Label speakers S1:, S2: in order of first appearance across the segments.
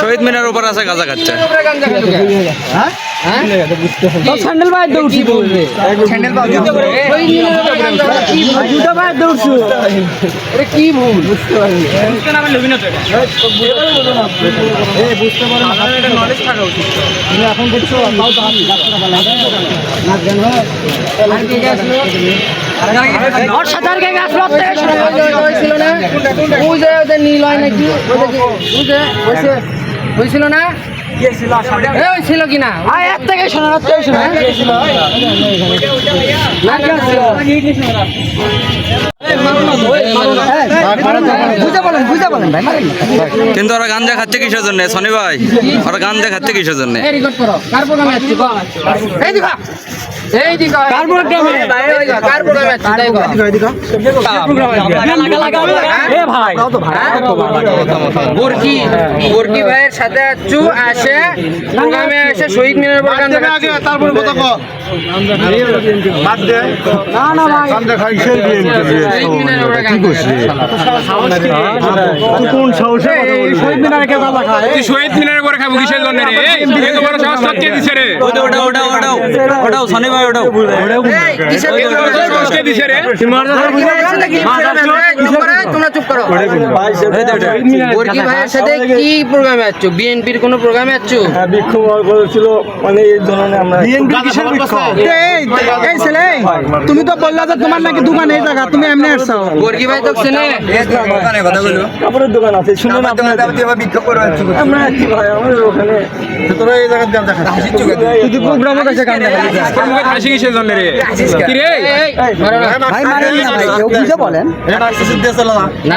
S1: শহীদ মিনার উপর আছে গাঁজা খাচ্ছে।
S2: স্যান্ডেল বাইর দৌড়ছি বলবে জুতা বাইর দৌড়ছো কি ভুল বুঝতে পারি এখন দেখছ তাও তো আমি ওর সাথে আর কে আসলো
S3: ছিল না ওদের নীল হয় নাকি ওই যে হয়েছিল না ছিল
S2: কিনা? এর থেকে শোনা থেকে শোনা বুঝতে বলেন বুঝতে বলেন ভাই
S1: কিন্তু ওরা গাঞ্জা খাচ্ছে কিসের জন্য শনি ভাই? ওরা গাঞ্জা খাচ্ছে কিসের জন্য?
S3: এই রেকর্ড করো কার প্রোগ্রামে আসছি গো এই দিকা এই দিকা কার প্রোগ্রামে কার প্রোগ্রামে আসছি তাই গো
S2: এ? ভাই।
S3: গোরকি গোরকি ভাইয়ের সাথে আছু আসে প্রোগ্রামে এসে শহীদ মিনার
S4: তারপরে
S3: শহীদ মিনার
S5: করে খাব কিসের জন্য রে এই সাহস তোর দিছে রে
S1: ওটা ওটাও
S3: কিসের
S5: দিছে রে
S3: তোমরা করো। গোরকি ভাইয়ের সাথে কি প্রোগ্রামে আছো বিএনপির কোনো প্রোগ্রামে আছো
S4: বিক্ষোভ করেছিল মানে এই ধরনের আমরা বিএনপি কিসের বিক্ষোভ
S2: এই এই ছেলে তুমি তো বললা যে তোমার নাকি দোকান এই জায়গা তুমি এমনি আসছো
S3: গোরকি ভাই তো চেনে
S4: কাপড়ের দোকান আছে শুনুন আপনারা বিক্ষোভ করে আমরা কি ভাই আমাদের ওখানে তোরা এই জায়গায় গান্দা খাচ্ছিস
S2: যদি প্রোগ্রামে কাছে কাম দেখা
S5: হাসি কিসের জন্য রে কি রে।
S2: ভাই মারেন না ভাই কেউ বুঝে বলেন
S3: না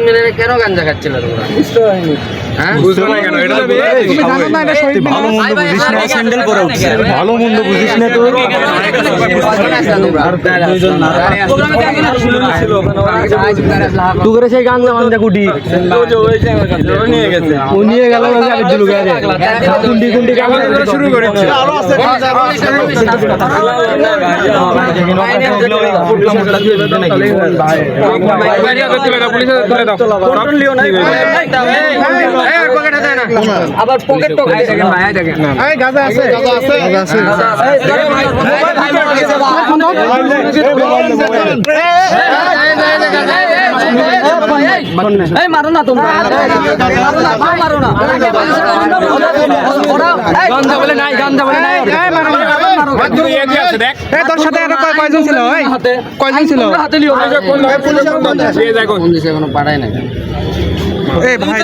S5: মিনারে
S3: কেন গাঞ্জা খাচ্ছিল তোমরা?
S4: বুঝতে পারিনি।
S3: হ্যাঁ
S4: ভালো মন্দ বুঝিস না
S1: স্যান্ডেল পরে উঠছে
S4: ভালো মন্দ বুঝিস না তো
S2: দুপুরে সেই গান গান
S4: গেছে
S2: ও নিয়ে গেল কুন্ডি কুন্ডি
S5: শুরু করেছে বাইরে তুলে দাও পুলিশে তুলে দাও
S2: আবার পকেট খাই দেখেন ভাই দেখেন
S4: এই গাঁজা আছে গাঁজা আছে গাঁজা
S2: এই মারো না তোমরা মারো না বলে নাই বলে নাই
S5: আছে
S2: তোর সাথে আরও কয়জন ছিল কয়জন ছিল হাতে লিও
S5: এই দেখো
S3: কোন দেশে এখনও পাঠায় না
S2: এই ভাই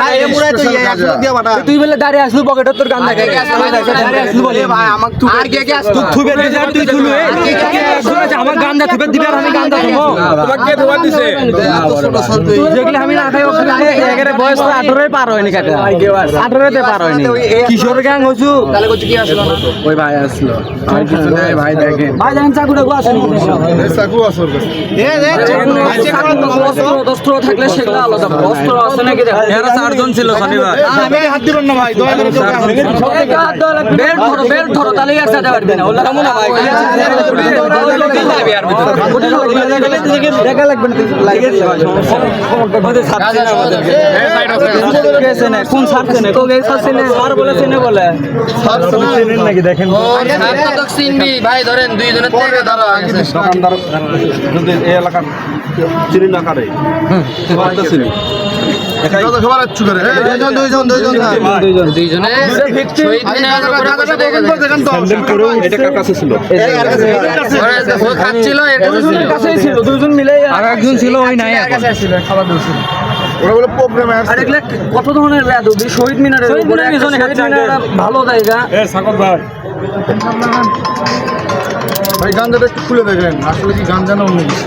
S2: ভাই এ মুড়াই তো ইয়ে দিয়া বাটা। তুই বলে দাঁড়িয়ে আসলু পকেটে তোর গান্দা খাই দাঁড়িয়ে আসলু বলে। ভাই আমাক তুই
S3: আর কে কে আসলো?
S2: তুই গান্দা থুবে দিবে আর আমি গান্দা থুবো
S5: তোমাকে ধোয়া দিছে।
S2: তুই আমি না খাই ওখানে এগারে বয়স তো আঠারোই পার হয়নি কাটা আঠারোতে পার হয়নি। কিশোর গ্যাং হইছু?
S3: তাহলে করছে কি আসলো না
S2: ওই ভাই আসলো। আর কিছু নাই ভাই দেখেন। ভাই দেখেন চাকুটা গো আসেন।
S4: চাকু আসর
S2: অস্ত্র থাকলে সেগুলো আলাদা অস্ত্র আছে নাকি দেখেন
S1: এরা চারজন ছিল শনি ভাই
S4: আমি হাত দিবেন না ভাই দয়া করে
S2: বেল্ট ধরো বেল্ট ধরো তাহলে আর সাথে পারবে না ওলা কেমন ভাই দেখা লাগবে না কোন সার চেনে তো সার চেনে সার বলে চেনে বলে।
S4: স্যার চেনেন নাকি? দেখেন
S3: চিনবি ভাই ধরেন দুইজনের থেকে ধরো
S4: দোকানদার যদি এই এলাকার চিনি না কারে সবার আচ্ছু করে দুইজন দুইজন দুইজন
S3: দুইজনে শহীদ মিনারের উপরে বসে দেখে দেয়।
S4: স্যান্ডেল করেও এটা কার কাছে ছিল
S3: ওরা ও খাচ্ছিল এর কাছে ছিল।
S2: ছিল দুজন মিলে আর একজন ছিল ওই নাই
S4: ওরা বলে প্রোগ্রামে
S2: আর এগুলা কত ধরনের ব্যাধ শহীদ মিনারের উপরে ভালো জায়গা
S4: এ সাকর ভাই
S2: ভাই গাঞ্জাটা একটু খুলে দেখেন আসলে কি গাঞ্জা না অন্য কিছু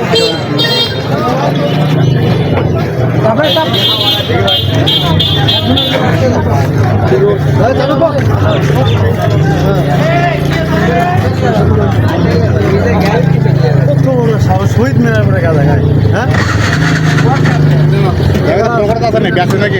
S2: শহীদ মিনার পরে গাঁজা খায় হ্যাঁ ব্যস্ত নাকি